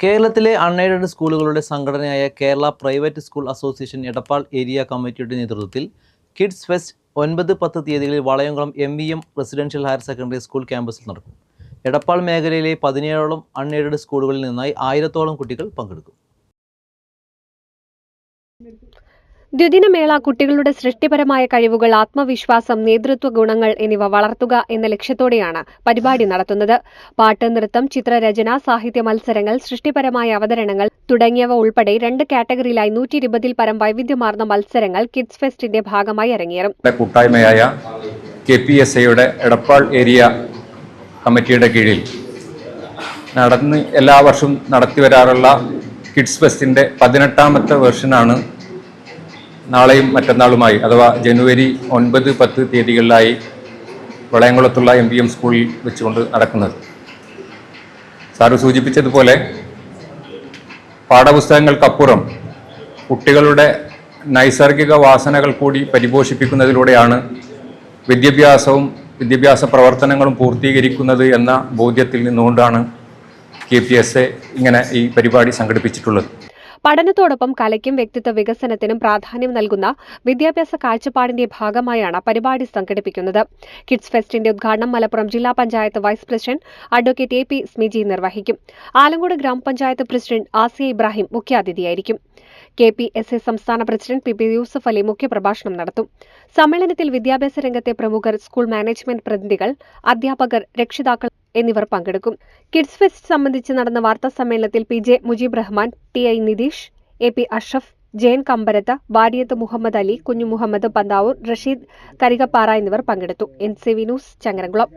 കേരളത്തിലെ അൺഎയ്ഡഡ് സ്കൂളുകളുടെ സംഘടനയായ Kerala private school association Edappal area കമ്മിറ്റിയുടെ നേതൃത്വത്തിൽ കിഡ്സ് ഫെസ്റ്റ് ഒൻപത് പത്ത് തീയതികളിൽ Valayamkulam M V M residential higher secondary school ക്യാമ്പസിൽ നടക്കും. എടപ്പാൾ മേഖലയിലെ പതിനേഴോളം അൺഎയ്ഡഡ് സ്കൂളുകളിൽ നിന്നായി ആയിരത്തോളം കുട്ടികൾ പങ്കെടുക്കും. ദ്വിദിനമേള കുട്ടികളുടെ സൃഷ്ടിപരമായ കഴിവുകൾ ആത്മവിശ്വാസം നേതൃത്വ ഗുണങ്ങൾ എന്നിവ വളർത്തുക എന്ന ലക്ഷ്യത്തോടെയാണ് പരിപാടി നടത്തുന്നത്. പാട്ട് നൃത്തം ചിത്രരചന സാഹിത്യ മത്സരങ്ങൾ സൃഷ്ടിപരമായ അവതരണങ്ങൾ തുടങ്ങിയവ ഉൾപ്പെടെ രണ്ട് കാറ്റഗറിയിലായി നൂറ്റി ഇരുപതിൽ പരം വൈവിധ്യമാർന്ന മത്സരങ്ങൾ കിഡ്സ് ഫെസ്റ്റിന്റെ ഭാഗമായി അരങ്ങേറും. കൂട്ടായ്മയായ കെ പി എസ് എയുടെ എടപ്പാൾ ഏരിയ കമ്മിറ്റിയുടെ കീഴിൽ നടന്ന് എല്ലാ വർഷവും നടത്തി വരാറുള്ള കിഡ്സ് ഫെസ്റ്റിന്റെ പതിനെട്ടാമത്തെ വെർഷനാണ് നാളെയും മറ്റന്നാളുമായി അഥവാ ജനുവരി ഒൻപത് പത്ത് തീയതികളിലായി വളയംകുളത്തുള്ള എം പി എം സ്കൂളിൽ വെച്ചുകൊണ്ട് നടക്കുന്നത്. സാറ് സൂചിപ്പിച്ചതുപോലെ പാഠപുസ്തകങ്ങൾക്കപ്പുറം കുട്ടികളുടെ നൈസർഗിക വാസനകൾ കൂടി പരിപോഷിപ്പിക്കുന്നതിലൂടെയാണ് വിദ്യാഭ്യാസവും വിദ്യാഭ്യാസ പ്രവർത്തനങ്ങളും പൂർത്തീകരിക്കുന്നത് എന്ന ബോധ്യത്തിൽ നിന്നുകൊണ്ടാണ് കെ പി എസ് എ ഇങ്ങനെ ഈ പരിപാടി സംഘടിപ്പിച്ചിട്ടുള്ളത്. പഠനത്തോടൊപ്പം കലയ്ക്കും വ്യക്തിത്വ വികസനത്തിനും പ്രാധാന്യം നൽകുന്ന വിദ്യാഭ്യാസ കാഴ്ചപ്പാടിന്റെ ഭാഗമായാണ് പരിപാടി സംഘടിപ്പിക്കുന്നത്. കിഡ്സ് ഫെസ്റ്റിന്റെ ഉദ്ഘാടനം മലപ്പുറം ജില്ലാ panchayat vice president advocate A P Smiji നിർവഹിക്കും. ആലങ്കോട് ഗ്രാമപഞ്ചായത്ത് പ്രസിഡന്റ് ആസിയ ഇബ്രാഹിം മുഖ്യാതിഥിയായിരിക്കും. കെ പി എസ് എ സംസ്ഥാന president P P Yusuf Ali മുഖ്യപ്രഭാഷണം നടത്തും. സമ്മേളനത്തിൽ വിദ്യാഭ്യാസ രംഗത്തെ പ്രമുഖർ സ്കൂൾ മാനേജ്മെന്റ് പ്രതിനിധികൾ അധ്യാപകർ രക്ഷിതാക്കൾ എന്നിവർ പങ്കെടുക്കും. കിഡ്സ് ഫെസ്റ്റ് സംബന്ധിച്ച് നടന്ന വാർത്താ സമ്മേളനത്തിൽ P J Mujeeb Rahman T I Nitheesh A P Ashraf Jayan Kambarath Variyath Muhammad Ali Kunju Muhammad Panthavoor Rasheed Karikappara എന്നിവർ പങ്കെടുത്തു. N C V news Changaramkulam.